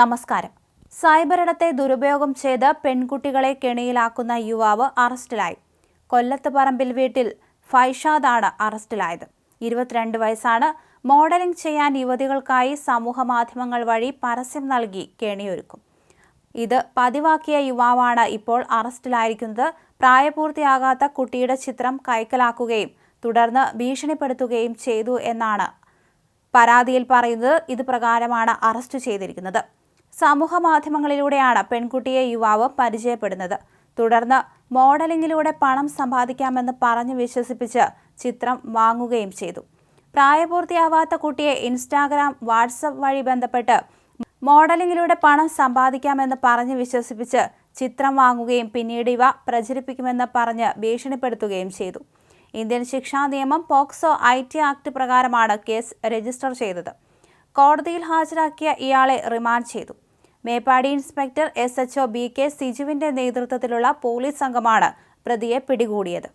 നമസ്കാരം. സൈബറിടത്തെ ദുരുപയോഗം ചെയ്ത് പെൺകുട്ടികളെ കെണിയിലാക്കുന്ന യുവാവ് അറസ്റ്റിലായി. കൊല്ലത്ത് പറമ്പിൽ വീട്ടിൽ ഫൈഷാദാണ് അറസ്റ്റിലായത്. ഇരുപത്തിരണ്ട് വയസ്സാണ്. മോഡലിംഗ് ചെയ്യാൻ യുവതികൾക്കായി സമൂഹ മാധ്യമങ്ങൾ വഴി പരസ്യം നൽകി കെണിയൊരുക്കും. ഇത് പതിവാക്കിയ യുവാവാണ് ഇപ്പോൾ അറസ്റ്റിലായിരിക്കുന്നത്. പ്രായപൂർത്തിയാകാത്ത കുട്ടിയുടെ ചിത്രം കൈക്കലാക്കുകയും തുടർന്ന് ഭീഷണിപ്പെടുത്തുകയും ചെയ്തു എന്നാണ് പരാതിയിൽ പറയുന്നത്. ഇത് പ്രകാരമാണ് അറസ്റ്റ് ചെയ്തിരിക്കുന്നത്. സമൂഹ മാധ്യമങ്ങളിലൂടെയാണ് പെൺകുട്ടിയെ യുവാവ് പരിചയപ്പെടുന്നത്. തുടർന്ന് മോഡലിംഗിലൂടെ പണം സമ്പാദിക്കാമെന്ന് പറഞ്ഞു വിശ്വസിപ്പിച്ച് ചിത്രം വാങ്ങുകയും ചെയ്തു. പ്രായപൂർത്തിയാവാത്ത കുട്ടിയെ ഇൻസ്റ്റാഗ്രാം വാട്സപ്പ് വഴി ബന്ധപ്പെട്ട് മോഡലിംഗിലൂടെ പണം സമ്പാദിക്കാമെന്ന് പറഞ്ഞു വിശ്വസിപ്പിച്ച് ചിത്രം വാങ്ങുകയും പിന്നീട് ഇവ പ്രചരിപ്പിക്കുമെന്ന് പറഞ്ഞ് ഭീഷണിപ്പെടുത്തുകയും ചെയ്തു. ഇന്ത്യൻ ശിക്ഷാ നിയമം പോക്സോ ഐ ടി ആക്ട് പ്രകാരമാണ് കേസ് രജിസ്റ്റർ ചെയ്തത്. കോടതിയിൽ ഹാജരാക്കിയ ഇയാളെ റിമാൻഡ് ചെയ്തു. Meppadi inspector S H O B K സിജുവിന്റെ നേതൃത്വത്തിലുള്ള പോലീസ് സംഘമാണ് പ്രതിയെ പിടികൂടിയത്